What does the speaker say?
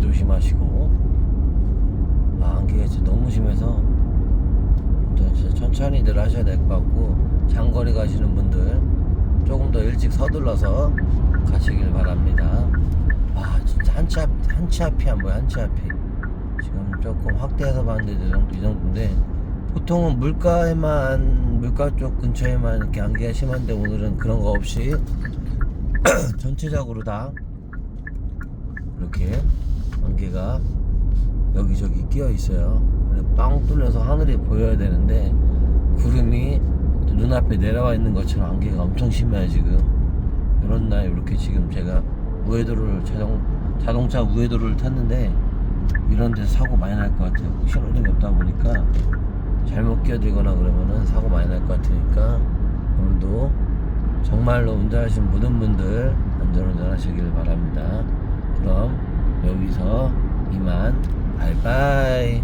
조심하시고 아 안개가 진짜 너무 심해서 또 진짜 천천히들 하셔야 될 것 같고 장거리 가시는 분들 조금 더 일찍 서둘러서 가시길 바랍니다. 아 진짜 한치 앞 한치 앞이 안 보여 한치 앞이 지금 조금 확대해서 봤는데 이 정도- 이 정도인데 보통은 물가에만 물가 쪽 근처에만 이렇게 안개가 심한데 오늘은 그런 거 없이 전체적으로 다 이렇게 안개가 여기저기 끼어 있어요. 빵 뚫려서 하늘이 보여야 되는데 구름이 눈앞에 내려와 있는 것처럼 안개가 엄청 심해요 지금. 이런 날 이렇게 지금 제가 우회도로를 자동 자동차 우회도로를 탔는데 이런 데서 사고 많이 날 것 같아요. 신호등이 없다 보니까 잘못 끼어들거나 그러면은 사고 많이 날 것 같으니까 오늘도 정말로 운전하시는 모든 분들 안전운전 하시길 바랍니다. 그럼 여기서 이만. 바이바이